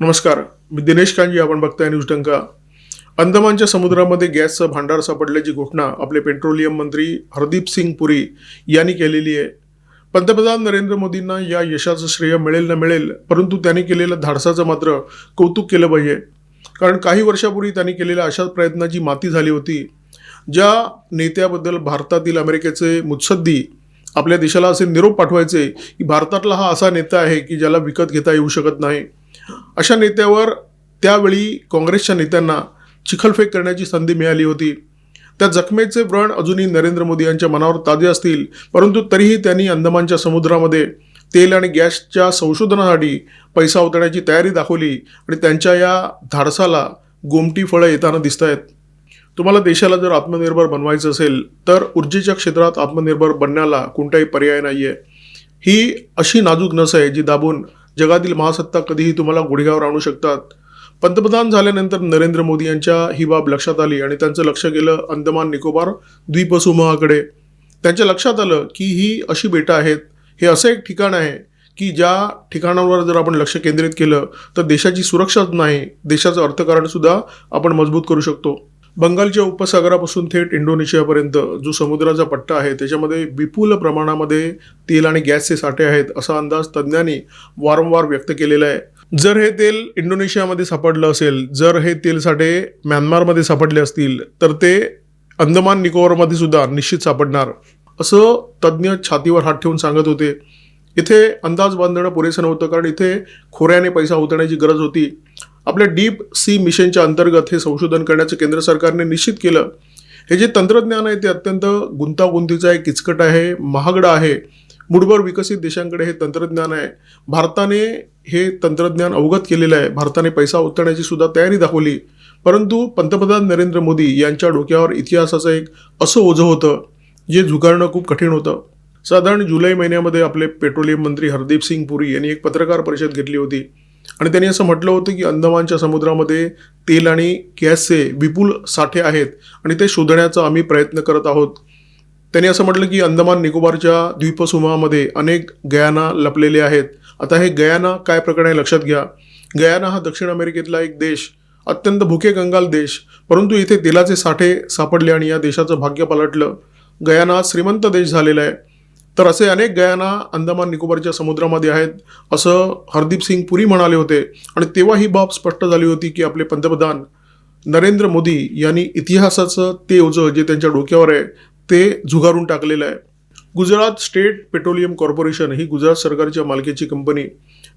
नमस्कार मी दिनेश कांजी आपण बघताय न्यूज टंका अंदमानच्या समुद्रामध्ये गॅसचं भांडार सापडल्याची घोषणा आपले पेट्रोलियम मंत्री हरदीप सिंग पुरी यांनी केलेली आहे. पंतप्रधान नरेंद्र मोदींना या यशाचं श्रेय मिळेल न मिळेल परंतु त्यांनी केलेलं धाडसाचं मात्र कौतुक केलं पाहिजे. कारण काही वर्षापूर्वी त्यांनी केलेल्या अशाच प्रयत्नाची माती झाली होती ज्या नेत्याबद्दल भारतातील अमेरिकेचे मुत्सद्दी आपल्या देशाला असे निरोप पाठवायचे की भारतातला हा असा नेता आहे की ज्याला विकत घेता येऊ शकत नाही. अशा नेत्यावर त्यावेळी काँग्रेसच्या नेत्यांना चिखलफेक करण्याची संधी मिळाली होती. त्या जखमेचे व्रण अजूनही नरेंद्र मोदी यांच्या मनावर ताजे असतील परंतु तरीही त्यांनी अंदमानच्या समुद्रामध्ये तेल आणि गॅसच्या संशोधनासाठी पैसा ओतण्याची तयारी दाखवली आणि त्यांच्या या धाडसाला गोमटी फळं येताना दिसत आहेत तुम्हाला देशाला जर आत्मनिर्भर बनवायचं असेल तर ऊर्जेच्या क्षेत्रात आत्मनिर्भर बनण्याला कोणताही पर्याय नाही आहे ही अशी नाजूक नस आहे जी दाबून जगातील महासत्ता कधीही तुम्हाला गुढग्यावर आणू शकतात. पंतप्रधान झाल्यानंतर नरेंद्र मोदी यांच्या ही बाब लक्षात आली आणि त्यांचं लक्ष गेलं अंदमान निकोबार द्वीपसमूहाकडे. त्यांच्या लक्षात आलं की ही अशी बेटं आहेत. हे असं एक ठिकाण आहे की ज्या ठिकाणावर जर आपण लक्ष केंद्रित केलं तर देशाची सुरक्षाच नाही देशाचं अर्थकारणसुद्धा आपण मजबूत करू शकतो. बंगालच्या उपसागरापासून थेट इंडोनेशियापर्यंत जो समुद्राचा पट्टा आहे त्याच्यामध्ये विपुल प्रमाणामध्ये तेल आणि गॅसचे साठे आहेत असा अंदाज तज्ज्ञांनी वारंवार व्यक्त केलेला आहे. जर हे तेल इंडोनेशियामध्ये सापडलं असेल जर हे तेल साठे म्यानमारमध्ये सापडले असतील तर ते अंदमान निकोबारमध्ये सुद्धा निश्चित सापडणार असं तज्ज्ञ छातीवर हात ठेवून सांगत होते. इथे अंदाज बांधणं पुरेसं नव्हतं कारण इथे खोऱ्याने पैसा उतरण्याची गरज होती. आपल्या डीप सी मिशनच्या अंतर्गत हे संशोधन करण्याचं केंद्र सरकारने निश्चित केलं. हे जे तंत्रज्ञान आहे ते अत्यंत गुंतागुंतीचं आहे किचकट आहे महागडं आहे. मुठभर विकसित देशांकडे हे तंत्रज्ञान आहे. भारताने हे तंत्रज्ञान अवगत केलेलं आहे. भारताने पैसा ओतण्याची सुद्धा तयारी दाखवली. परंतु पंतप्रधान नरेंद्र मोदी यांच्या डोक्यावर इतिहासाचं एक असं ओझं होतं जे झुगारणं खूप कठीण होतं. साधारण जुलै महिन्यामध्ये आपले पेट्रोलियम मंत्री हरदीप सिंग पुरी यांनी एक पत्रकार परिषद घेतली होती. आणि त्यांनी असं म्हटलं होतं की अंदमानच्या समुद्रामध्ये तेल आणि गॅसचे विपुल साठे आहेत आणि ते शोधण्याचा आम्ही प्रयत्न करत आहोत. त्यांनी असं म्हटलं की अंदमान निकोबारच्या द्वीपसमूहामध्ये अनेक गयाना लपलेले आहेत. आता हे गयाना काय प्रकरण आहे लक्षात घ्या. गयाना हा दक्षिण अमेरिकेतला एक देश अत्यंत भुके कंगाल देश परंतु इथे तेलाचे साठे सापडले आणि या देशाचं भाग्य पलटलं. गयाना श्रीमंत देश झालेला आहे. तर असे अनेक गयाना अंदमान निकोबारच्या समुद्रामध्ये आहेत. असं हरदीप सिंग पुरी म्हणाले होते. आणि तेव्हा ही बाब स्पष्ट झाली होती की आपले पंतप्रधान नरेंद्र मोदी यांनी इतिहासाचं ते ओझं जे त्यांच्या डोक्यावर आहे ते झुगारून टाकलेलं आहे. गुजरात स्टेट पेट्रोलियम कॉर्पोरेशन ही गुजरात सरकारच्या मालकीची कंपनी.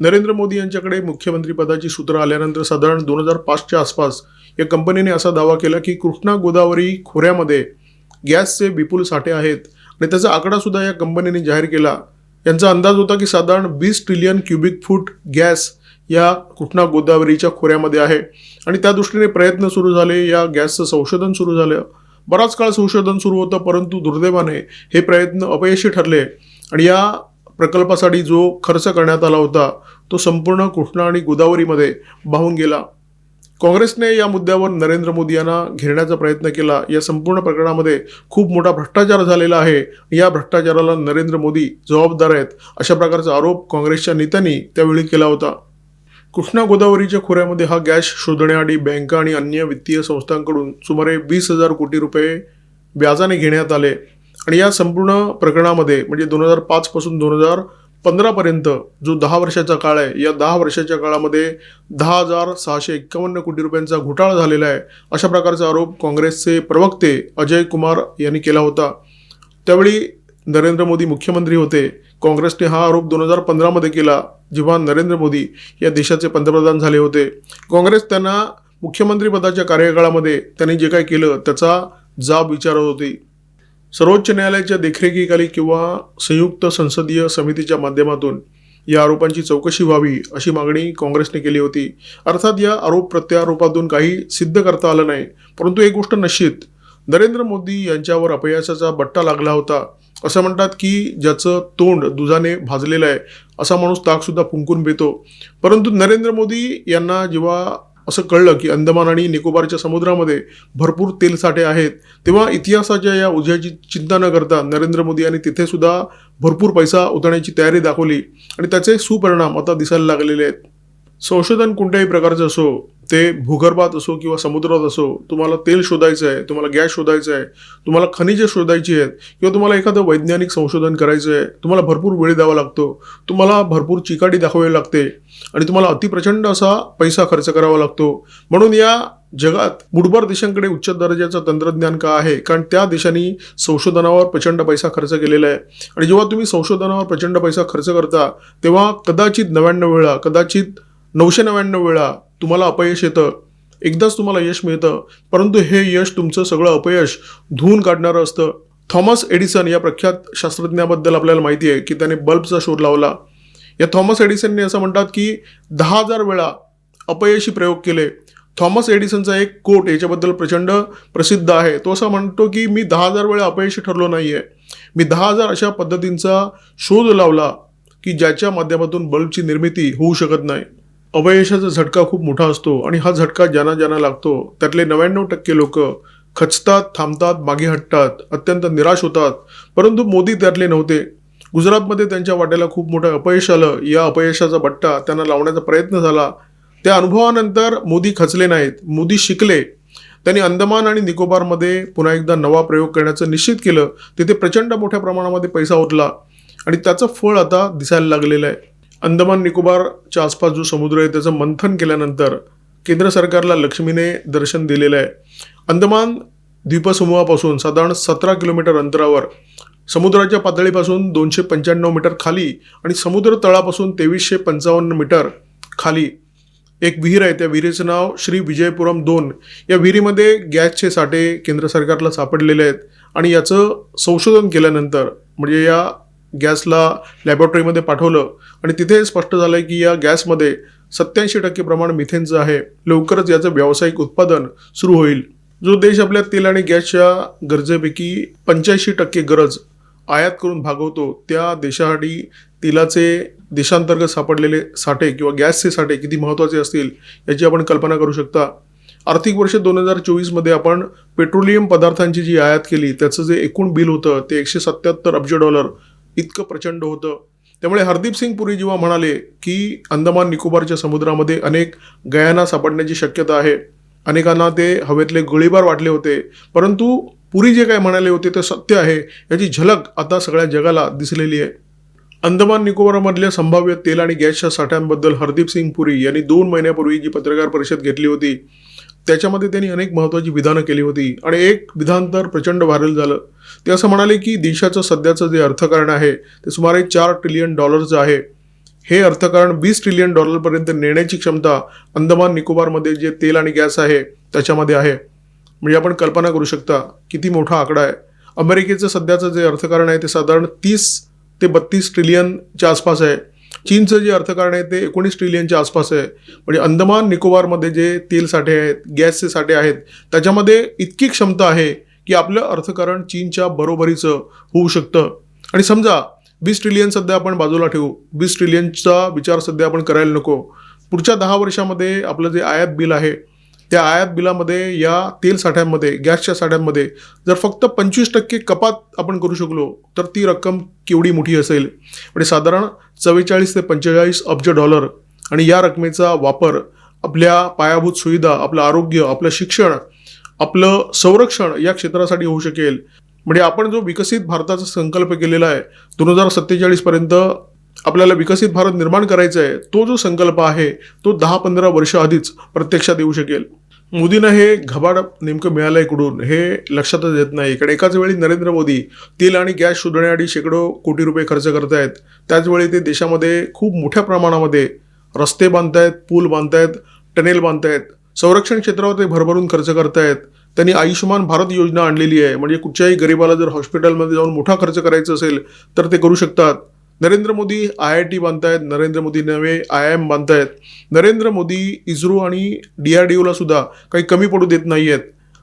नरेंद्र मोदी यांच्याकडे मुख्यमंत्रीपदाची सूत्र आल्यानंतर साधारण दोन हजार पाचच्या आसपास या कंपनीने असा दावा केला की कृष्णा गोदावरी खोऱ्यामध्ये गॅसचे विपुल साठे आहेत. आणि त्याचा आकडासुद्धा या कंपनीने जाहीर केला. यांचा अंदाज होता की साधारण वीस ट्रिलियन क्युबिक फूट गॅस या कृष्णा गोदावरीच्या खोऱ्यामध्ये आहे. आणि त्या दृष्टीने प्रयत्न सुरू झाले या गॅसचं संशोधन सुरू झालं. बराच काळ संशोधन सुरू होतं परंतु दुर्दैवाने हे प्रयत्न अपयशी ठरले. आणि या प्रकल्पासाठी जो खर्च करण्यात आला होता तो संपूर्ण कृष्णा आणि गोदावरीमध्ये वाहून गेला. काँग्रेसने या मुद्द्यावर नरेंद्र मोदी यांना घेरण्याचा प्रयत्न केला. या संपूर्ण प्रकरणामध्ये खूप मोठा भ्रष्टाचार झालेला आहे. या भ्रष्टाचाराला नरेंद्र मोदी जबाबदार आहेत अशा प्रकारचा आरोप काँग्रेसच्या नेत्यांनी त्यावेळी केला होता. कृष्णा गोदावरीच्या खोऱ्यामध्ये हा गॅस शोधण्यासाठी बँका आणि अन्य वित्तीय संस्थांकडून सुमारे वीस हजार कोटी रुपये व्याजाने घेण्यात आले. आणि या संपूर्ण प्रकरणामध्ये म्हणजे दोन हजार पाचपासून दोन हजार पंधरापर्यंत जो दहा वर्षाचा काळ आहे या दहा वर्षाच्या काळामध्ये दहा हजार सहाशे एक्कावन्न कोटी रुपयांचा घोटाळा झालेला आहे अशा प्रकारचा आरोप काँग्रेसचे प्रवक्ते अजय कुमार यांनी केला होता. त्यावेळी नरेंद्र मोदी मुख्यमंत्री होते. काँग्रेसने हा आरोप दोन हजार पंधरामध्ये केला जेव्हा नरेंद्र मोदी या देशाचे पंतप्रधान झाले होते. काँग्रेस त्यांना मुख्यमंत्रीपदाच्या कार्यकाळामध्ये त्यांनी जे काय केलं त्याचा जाब विचारत होती. सर्वोच्च न्यायालयाच्या देखरेखीखाली किंवा संयुक्त संसदीय समितीच्या माध्यमातून या आरोपांची चौकशी व्हावी अशी मागणी काँग्रेसने केली होती. अर्थात या आरोप प्रत्यारोपातून काही सिद्ध करता आलं नाही. परंतु एक गोष्ट निश्चित नरेंद्र मोदी यांच्यावर अपयशाचा बट्टा लागला होता. असं म्हणतात की ज्याचं तोंड दुधाने भाजलेलं आहे असा माणूस ताकसुद्धा फुंकून पितो. परंतु नरेंद्र मोदी यांना जेव्हा असं कळलं की अंदमान आणि निकोबारच्या समुद्रामध्ये भरपूर तेलसाठे आहेत. तेव्हा इतिहासाच्या या उद्याची चिंता न करता नरेंद्र मोदी यांनी तिथे सुद्धा भरपूर पैसा उतरण्याची तयारी दाखवली. आणि त्याचे सुपरिणाम आता दिसायला लागलेले आहेत. संशोधन कोणत्याही प्रकारचं असो ते भूगर्भात असो किंवा समुद्रात असो तुम्हाला तेल शोधायचं आहे तुम्हाला गॅस शोधायचं आहे तुम्हाला खनिजे शोधायची आहेत किंवा तुम्हाला एखादं वैज्ञानिक संशोधन करायचं आहे तुम्हाला भरपूर वेळ द्यावा लागतो तुम्हाला भरपूर चिकाटी दाखवावी लागते आणि तुम्हाला अतिप्रचंड असा पैसा खर्च करावा लागतो. म्हणून या जगात मुठभर देशांकडे उच्च दर्जाचं तंत्रज्ञान का आहे? कारण त्या देशांनी संशोधनावर प्रचंड पैसा खर्च केलेला आहे. आणि जेव्हा तुम्ही संशोधनावर प्रचंड पैसा खर्च करता तेव्हा कदाचित नव्याण्णव वेळा कदाचित नऊशे नव्याण्णव वेळा तुम्हाला अपयश येतं. एकदाच तुम्हाला यश मिळतं. परंतु हे यश तुमचं सगळं अपयश धुवून काढणारं असतं. थॉमस एडिसन या प्रख्यात शास्त्रज्ञाबद्दल आपल्याला माहिती आहे की त्याने बल्बचा शोध लावला. या थॉमस एडिसनने असं म्हणतात की दहा हजार वेळा अपयशी प्रयोग केले. थॉमस एडिसनचा एक कोट याच्याबद्दल प्रचंड प्रसिद्ध आहे. तो असा म्हणतो की मी दहा हजार वेळा अपयशी ठरलो नाही आहे मी दहा हजार अशा पद्धतींचा शोध लावला की ज्याच्या माध्यमातून बल्बची निर्मिती होऊ शकत नाही. अपयशाचा झटका खूप मोठा असतो आणि हा झटका ज्यांना ज्यांना लागतो त्यातले नव्याण्णव टक्के लोक खचतात थांबतात मागे हटतात अत्यंत निराश होतात. परंतु मोदी त्यातले नव्हते. गुजरातमध्ये त्यांच्या वाट्याला खूप मोठं अपयश आलं. या अपयशाचा बट्टा त्यांना लावण्याचा प्रयत्न झाला. त्या अनुभवानंतर मोदी खचले नाहीत. मोदी शिकले. त्यांनी अंदमान आणि निकोबारमध्ये पुन्हा एकदा नवा प्रयोग करण्याचं निश्चित केलं. तिथे प्रचंड मोठ्या प्रमाणामध्ये पैसा उरला आणि त्याचं फळ आता दिसायला लागलेलं आहे. अंदमान निकोबारच्या आसपास जो समुद्र आहे त्याचं मंथन केल्यानंतर केंद्र सरकारला लक्ष्मीने दर्शन दिलेलं आहे अंदमान द्वीपसमूहापासून साधारण सतरा किलोमीटर अंतरावर समुद्राच्या पातळीपासून दोनशे पंच्याण्णव मीटर खाली आणि समुद्र तळापासून तेवीसशे पंचावन्न मीटर खाली. एक विहीर आहे त्या विहिरीचं नाव श्री विजयपुरम दोन. या विहिरीमध्ये गॅसचे साठे केंद्र सरकारला सापडलेले आहेत आणि याचं संशोधन केल्यानंतर म्हणजे या गॅसला लॅबोरेटरीमध्ये पाठवलं आणि तिथे स्पष्ट झालं आहे की या गॅसमध्ये सत्याऐंशी टक्के प्रमाण मिथेनचं आहे. लवकरच याचं व्यावसायिक उत्पादन सुरू होईल. जो देश आपल्या तेल आणि गॅसच्या गरजेपैकी पंच्याऐंशी टक्के गरज आयात करून भागवतो त्या देशासाठी तेलाचे देशांतर्गत सापडलेले साठे किंवा गॅसचे साठे किती महत्त्वाचे असतील याची आपण कल्पना करू शकता. आर्थिक वर्ष दोन हजार चोवीसमध्ये आपण पेट्रोलियम पदार्थांची जी आयात केली त्याचं जे एकूण बिल होतं ते एकशे सत्याहत्तर अब्ज डॉलर इतकं प्रचंड होतं. त्यामुळे हरदीप सिंग पुरी जेव्हा म्हणाले की अंदमान निकोबारच्या समुद्रामध्ये अनेक गयाना सापडण्याची शक्यता आहे अनेकांना ते हवेतले गोळीबार वाटले होते परंतु पुरी जे काय म्हणाले होते ते सत्य आहे याची झलक आता सगळ्या जगाला दिसलेली आहे. अंदमान निकोबारमधल्या संभाव्य तेल आणि गॅसच्या साठ्यांबद्दल हरदीप सिंग पुरी यांनी दोन महिन्यापूर्वी जी पत्रकार परिषद घेतली होती त्याच्यामध्ये त्यांनी अनेक महत्त्वाची विधानं केली होती. आणि एक विधान तर प्रचंड व्हायरल झालं. ते असं म्हणाले की देशाचं सध्याचं जे अर्थकारण आहे ते सुमारे चार ट्रिलियन डॉलरचं आहे. हे अर्थकारण वीस ट्रिलियन डॉलरपर्यंत नेण्याची क्षमता अंदमान निकोबारमध्ये जे तेल आणि गॅस आहे त्याच्यामध्ये आहे. म्हणजे आपण कल्पना करू शकता किती मोठा आकडा आहे. अमेरिकेचं सध्याचं जे अर्थकारण आहे ते साधारण तीस ते बत्तीस ट्रिलियनच्या आसपास आहे. चीनचं जे अर्थकारण आहे ते एकोणीस ट्रिलियनच्या आसपास आहे. म्हणजे अंदमान निकोबारमध्ये जे तेल साठे आहेत गॅसचे साठे आहेत त्याच्यामध्ये इतकी क्षमता आहे की आपलं अर्थकारण चीनच्या बरोबरीचं होऊ शकतं. आणि समजा वीस ट्रिलियन सध्या आपण बाजूला ठेवू. वीस ट्रिलियनचा विचार सध्या आपण करायला नको. पुढच्या दहा वर्षामध्ये आपलं जे आयात बिल आहे त्या आयात बिलामध्ये या तेल साठ्यांमध्ये गॅसच्या साठ्यांमध्ये जर फक्त पंचवीस टक्के कपात आपण करू शकलो तर ती रक्कम केवढी मोठी असेल? म्हणजे साधारण चव्वेचाळीस ते पंचेचाळीस अब्ज डॉलर आणि या रकमेचा वापर आपल्या पायाभूत सुविधा आपलं आरोग्य आपलं शिक्षण आपलं संरक्षण या क्षेत्रासाठी होऊ शकेल. म्हणजे आपण जो विकसित भारताचा संकल्प केलेला आहे दोन हजार सत्तेचाळीसपर्यंत आपल्याला विकसित भारत निर्माण करायचा आहे तो जो संकल्प आहे तो दहा पंधरा वर्ष आधीच प्रत्यक्षात येऊ शकेल. मोदींना हे घबाड नेमकं मिळालं इकडून हे लक्षातच येत नाही. इकडे एकाच वेळी नरेंद्र मोदी तेल आणि गॅस शोधण्यासाठी शेकडो कोटी रुपये खर्च करत आहेत त्याचवेळी ते देशामध्ये खूप मोठ्या प्रमाणामध्ये रस्ते बांधतायत पूल बांधतायत टनेल बांधतायत. संरक्षण क्षेत्रावर ते भरभरून खर्च करतायत. त्यांनी आयुष्यमान भारत योजना आणलेली आहे. म्हणजे कुठच्याही गरिबाला जर हॉस्पिटलमध्ये जाऊन मोठा खर्च करायचा असेल तर ते करू शकतात. Narendra Modi I I T बांधतायत Narendra Modi नवे आय आय एम बांधतायत नरेंद्र मोदी इस्रो आणि डी आर डी ओला सुद्धा काही कमी पडू देत नाही आहेत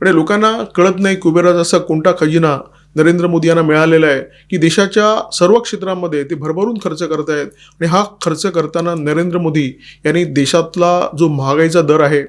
आणि लोकांना कळत नाही कुबेराचा असा कोणता खजिना नरेंद्र मोदी यांना मिळालेला आहे की देशाच्या सर्व क्षेत्रांमध्ये ते भरभरून खर्च करत आहेत आणि हा खर्च करताना नरेंद्र मोदी यांनी देशातला जो महागाईचा दर आहे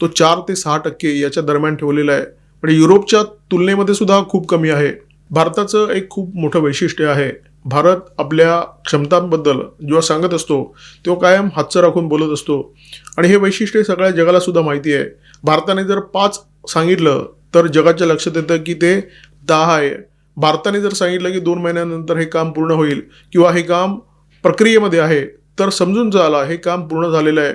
तो चार ते सहा टक्के याच्या दरम्यान ठेवलेला आहे. म्हणजे युरोपच्या तुलनेमध्ये सुद्धा खूप कमी आहे. भारताचं एक खूप मोठं वैशिष्ट्य आहे. भारत आपल्या क्षमतांबद्दल जेव्हा सांगत असतो तेव्हा कायम हातचं राखून बोलत असतो. आणि हे वैशिष्ट्य सगळ्या जगाला सुद्धा माहिती आहे. भारताने जर पाच सांगितलं तर जगाच्या लक्षात येतं की ते दहा आहे. भारताने जर सांगितलं की दोन महिन्यानंतर हे काम पूर्ण होईल किंवा हे काम प्रक्रियेमध्ये आहे तर समजून झाला हे काम पूर्ण झालेलं आहे.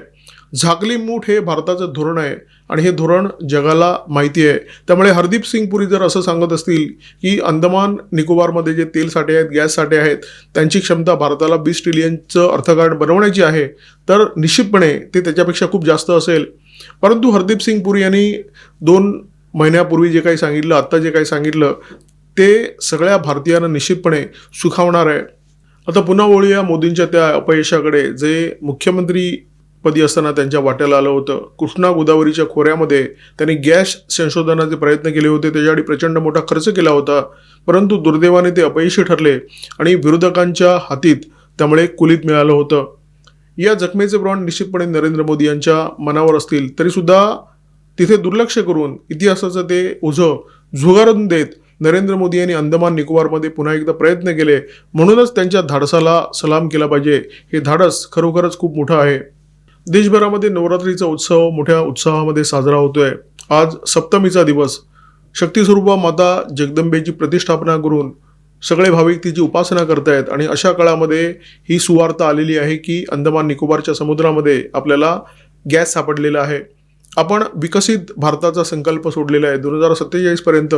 झाकली मूठ हे भारताचं धोरण आहे आणि हे धोरण जगाला माहिती आहे. त्यामुळे हरदीप सिंग पुरी जर असं सांगत असतील की अंदमान निकोबारमध्ये जे तेल साठे आहेत गॅस साठे आहेत त्यांची क्षमता भारताला वीस ट्रिलियनचं अर्थकारण बनवण्याची आहे तर निश्चितपणे ते त्याच्यापेक्षा खूप जास्त असेल. परंतु हरदीप सिंग पुरी यांनी दोन महिन्यापूर्वी जे काही सांगितलं आत्ता जे काही सांगितलं ते सगळ्या भारतीयांना निश्चितपणे सुखावणार आहे. आता पुन्हा वळूया मोदींच्या त्या अपयशाकडे जे मुख्यमंत्री पदी असताना त्यांच्या वाट्याला आलं होतं. कृष्णा गोदावरीच्या खोऱ्यामध्ये त्यांनी गॅस संशोधनाचे प्रयत्न केले होते. त्याच्यासाठी प्रचंड मोठा खर्च केला होता. परंतु दुर्दैवाने ते अपयशी ठरले आणि विरोधकांच्या हातीत त्यामुळे कुलीत मिळालं होतं. या जखमेचे प्रमाण निश्चितपणे नरेंद्र मोदी यांच्या मनावर असतील. तरीसुद्धा तिथे दुर्लक्ष करून इतिहासाचं ते ओझं झुगारून देत नरेंद्र मोदी यांनी अंदमान निकोबारमध्ये पुन्हा एकदा प्रयत्न केले. म्हणूनच त्यांच्या धाडसाला सलाम केला पाहिजे. हे धाडस खरोखरच खूप मोठं आहे. देशभरामध्ये नवरात्रीचा उत्सव मोठ्या उत्साहामध्ये साजरा होतोय. आज सप्तमीचा दिवस. शक्तिस्वरूपा माता जगदंबेची प्रतिष्ठापना करून सगळे भाविक तिची उपासना करतायत आणि अशा काळामध्ये ही सुवार्ता आलेली आहे की अंदमान निकोबारच्या समुद्रामध्ये आपल्याला गॅस सापडलेला आहे. आपण विकसित भारताचा संकल्प सोडलेला आहे. दोन हजार सत्तेचाळीसपर्यंत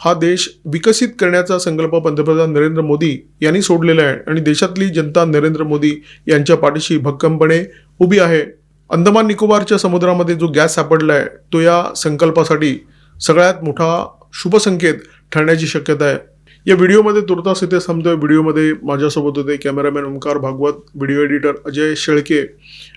हा देश विकसित करण्याचा संकल्प पंतप्रधान नरेंद्र मोदी यांनी सोडलेला आहे आणि देशातली जनता नरेंद्र मोदी यांच्या पाठीशी भक्कमपणे उभी आहे. अंदमान निकोबारच्या समुद्रामध्ये जो गॅस सापडला आहे तो या संकल्पासाठी सगळ्यात मोठा शुभसंकेत ठरण्याची शक्यता आहे. या व्हिडिओमध्ये तुर्तास इथे थांबतोय. व्हिडिओमध्ये माझ्यासोबत होते cameraman Omkar Bhagwat video editor Ajay Shelke.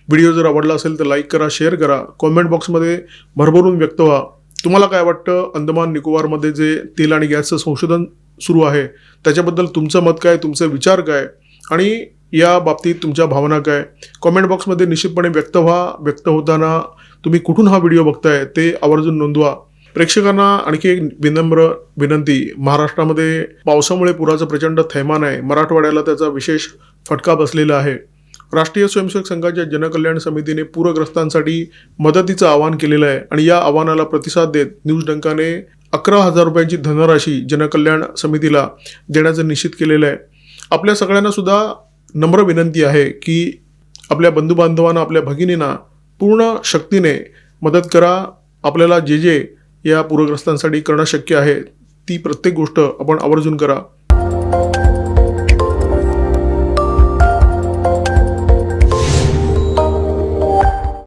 Video जर आवडला असेल तर लाईक करा शेअर करा. कॉमेंट बॉक्समध्ये भरभरून व्यक्त व्हा. तुम्हाला काय वाटतं? अंदमान निकोबारमध्ये जे तेल आणि गॅसचं संशोधन सुरू आहे त्याच्याबद्दल तुमचं मत काय? तुमचे विचार काय? आणि या बाबतीत तुमच्या भावना काय? कॉमेंट बॉक्समध्ये निश्चितपणे व्यक्त व्हा. व्यक्त होताना तुम्ही कुठून हा व्हिडिओ बघताय ते आवर्जून नोंदवा. प्रेक्षकांना आणखी एक विनम्र विनंती. महाराष्ट्रामध्ये पावसामुळे पुराचं प्रचंड थैमान आहे. मराठवाड्याला त्याचा विशेष फटका बसलेला आहे. राष्ट्रीय स्वयंसेवक संघाच्या जनकल्याण समितीने पूरग्रस्तांसाठी मदतीचं आवाहन केलेलं आहे आणि या आव्हानाला प्रतिसाद देत न्यूज डंकाने अकरा हजार रुपयांची धनराशी जनकल्याण समितीला देण्याचं निश्चित केलेलं आहे. आपल्या सगळ्यांना सुद्धा नम्र विनंती आहे की आपल्या बंधुबांधवांना आपल्या भगिनींना पूर्ण शक्तीने मदत करा. आपल्याला जे जे या पूरग्रस्तांसाठी करणं शक्य आहे ती प्रत्येक गोष्ट आपण आवर्जून करा.